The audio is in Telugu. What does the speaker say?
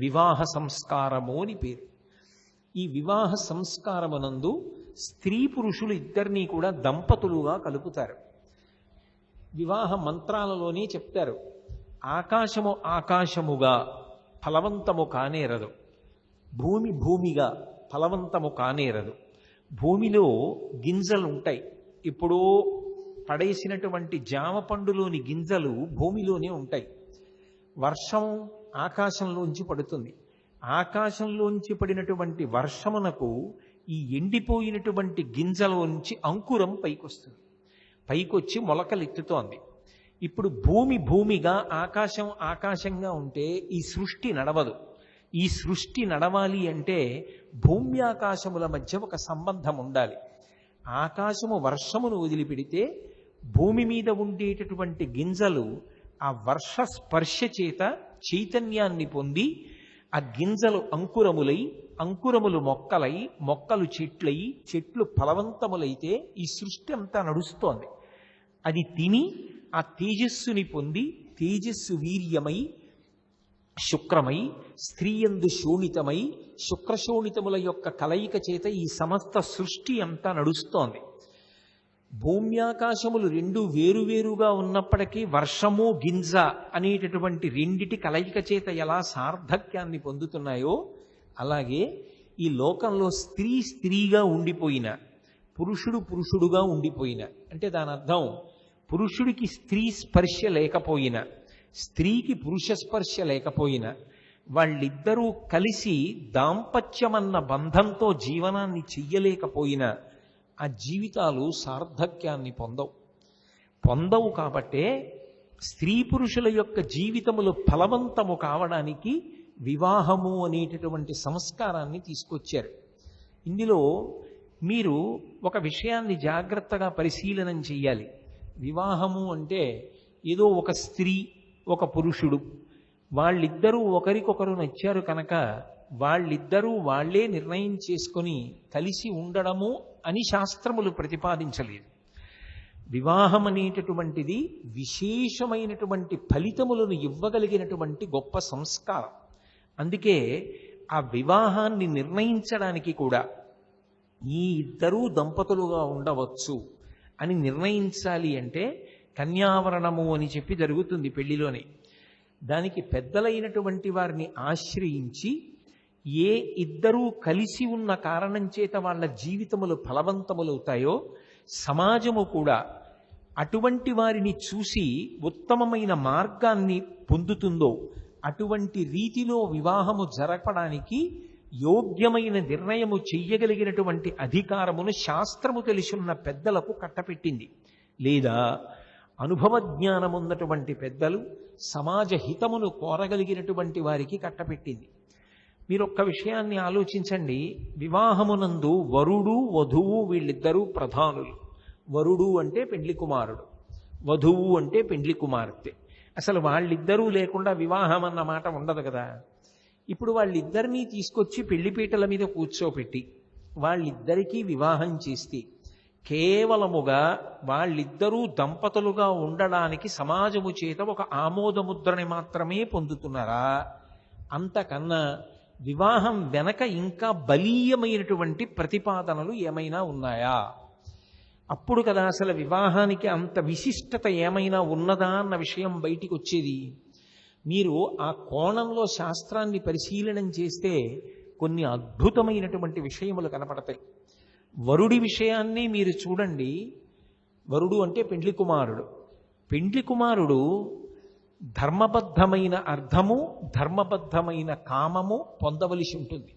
వివాహ సంస్కారము అని పేరు. ఈ వివాహ సంస్కారమునందు స్త్రీ పురుషులు ఇద్దరినీ కూడా దంపతులుగా కలుపుతారు. వివాహ మంత్రాలలోనే చెప్తారు ఆకాశము ఆకాశముగా ఫలవంతము కానేరదు. భూమి భూమిగా ఫలవంతము కానేరదు. భూమిలో గింజలు ఉంటాయి ఎప్పుడో పడేసినటువంటి జామ పండులోని గింజలు భూమిలోనే ఉంటాయి. వర్షం ఆకాశంలోంచి పడుతుంది. ఆకాశంలోంచి పడినటువంటి వర్షమునకు ఈ ఎండిపోయినటువంటి గింజలోంచి అంకురం పైకొస్తుంది. పైకొచ్చి మొలకలెత్తుతోంది. ఇప్పుడు భూమి భూమిగా ఆకాశం ఆకాశంగా ఉంటే ఈ సృష్టి నడవదు. ఈ సృష్టి నడవాలి అంటే భూమి ఆకాశముల మధ్య ఒక సంబంధం ఉండాలి. ఆకాశము వర్షమును వదిలిపెడితే భూమి మీద ఉండేటటువంటి గింజలు ఆ వర్ష స్పర్శ చేత చైతన్యాన్ని పొంది ఆ గింజలు అంకురములై అంకురములు మొక్కలై మొక్కలు చెట్లై చెట్లు ఫలవంతములైతే ఈ సృష్టి అంతా నడుస్తోంది. అది తిని ఆ తేజస్సుని పొంది తేజస్సు వీర్యమై శుక్రమై స్త్రీయందు శోణితమై శుక్రశోణితముల యొక్క కలయిక చేత ఈ సమస్త సృష్టి అంతా నడుస్తోంది. భూమ్యాకాశములు రెండు వేరువేరుగా ఉన్నప్పటికీ వర్షము గింజ అనేటటువంటి రెండిటి కలయిక చేత ఎలా సార్థక్యాన్ని పొందుతున్నాయో అలాగే ఈ లోకంలో స్త్రీ స్త్రీగా ఉండిపోయిన పురుషుడు పురుషుడుగా ఉండిపోయిన. అంటే దాని అర్థం పురుషుడికి స్త్రీ స్పర్శ లేకపోయినా స్త్రీకి పురుష స్పర్శ లేకపోయినా వాళ్ళిద్దరూ కలిసి దాంపత్యమన్న బంధంతో జీవనాన్ని చెయ్యలేకపోయినా ఆ జీవితాలు సార్థక్యాన్ని పొందవు. పొందవు కాబట్టే స్త్రీ పురుషుల యొక్క జీవితములు ఫలవంతము కావడానికి వివాహము అనేటటువంటి సంస్కారాన్ని తీసుకొచ్చారు. ఇందులో మీరు ఒక విషయాన్ని జాగ్రత్తగా పరిశీలనం చేయాలి వివాహము అంటే ఏదో ఒక స్త్రీ ఒక పురుషుడు. వాళ్ళిద్దరూ ఒకరికొకరు నచ్చారు కనుక వాళ్ళిద్దరూ వాళ్ళే నిర్ణయం చేసుకొని కలిసి ఉండడము అని శాస్త్రములు ప్రతిపాదించలేదు. వివాహం అనేటటువంటిది విశేషమైనటువంటి ఫలితములను ఇవ్వగలిగినటువంటి గొప్ప సంస్కారం. అందుకే ఆ వివాహాన్ని నిర్ణయించడానికి కూడా ఈ ఇద్దరూ దంపతులుగా ఉండవచ్చు అని నిర్ణయించాలి అంటే కన్యావరణము అని చెప్పి జరుగుతుంది పెళ్ళిలోనే. దానికి పెద్దలైనటువంటి వారిని ఆశ్రయించి ఏ ఇద్దరూ కలిసి ఉన్న కారణం చేత వాళ్ళ జీవితములు ఫలవంతములవుతాయో సమాజము కూడా అటువంటి వారిని చూసి ఉత్తమమైన మార్గాన్ని పొందుతుందో అటువంటి రీతిలో వివాహము జరపడానికి యోగ్యమైన నిర్ణయము చెయ్యగలిగినటువంటి అధికారమును శాస్త్రము తెలిసున్న పెద్దలకు కట్టపెట్టింది. లేదా అనుభవ జ్ఞానం ఉన్నటువంటి పెద్దలు సమాజ హితమును కోరగలిగినటువంటి వారికి కట్టపెట్టింది. మీరు ఒక్క విషయాన్ని ఆలోచించండి. వివాహమునందు వరుడు వధువు వీళ్ళిద్దరూ ప్రధానులు. వరుడు అంటే పెండ్లి కుమారుడు. వధువు అంటే పెండ్లి కుమార్తె. అసలు వాళ్ళిద్దరూ లేకుండా వివాహం అన్న మాట ఉండదు కదా. ఇప్పుడు వాళ్ళిద్దరినీ తీసుకొచ్చి పెళ్ళిపీటల మీద కూర్చోపెట్టి వాళ్ళిద్దరికీ వివాహం చేస్తే కేవలముగా వాళ్ళిద్దరూ దంపతులుగా ఉండడానికి సమాజము చేత ఒక ఆమోదముద్రని మాత్రమే పొందుతున్నారా? అంతకన్నా వివాహం వెనక ఇంకా బలీయమైనటువంటి ప్రతిపాదనలు ఏమైనా ఉన్నాయా? అప్పుడు కదా అసలు వివాహానికి అంత విశిష్టత ఏమైనా ఉన్నదా అన్న విషయం బయటికి వచ్చేది మీరు ఆ కోణంలో శాస్త్రాన్ని పరిశీలనం చేస్తే కొన్ని అద్భుతమైనటువంటి విషయములు కనపడతాయి. వరుడి విషయాన్ని మీరు చూడండి. వరుడు అంటే పెండ్లి కుమారుడు. పెండ్లి కుమారుడు ధర్మబద్ధమైన అర్థము ధర్మబద్ధమైన కామము పొందవలసి ఉంటుంది.